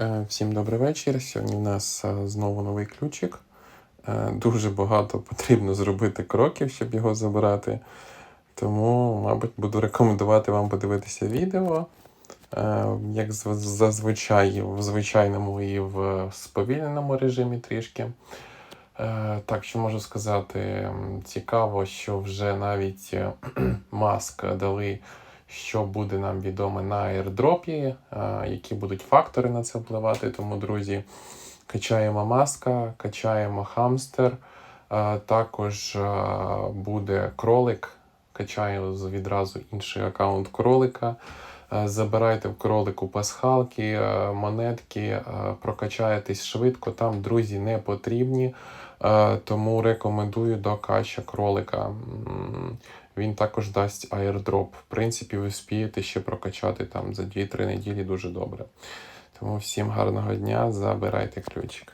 Е, Всім добрий вечір. Сьогодні в нас е, знову новий ключик. Е, Дуже багато потрібно зробити кроків, щоб його забрати. Тому, мабуть, буду рекомендувати вам подивитися відео. Як зазвичай, в звичайному і в сповільненому режимі трішки. Так, що можу сказати? Цікаво, що вже навіть маск дали, що буде нам відомо на airdropі, е, які будуть фактори на це впливати. Тому, друзі, качаємо маска, качаємо хамстер. Е, Також е, буде кролик. Качаю відразу інший аккаунт кролика. Забирайте в кролику пасхалки, монетки, прокачаєтесь швидко. Там друзі не потрібні. Тому рекомендую до кача кролика. Він також дасть airdrop. В принципі, ви спієте ще прокачати там за 2-3 неділі дуже добре. Тому всім гарного дня, забирайте ключик.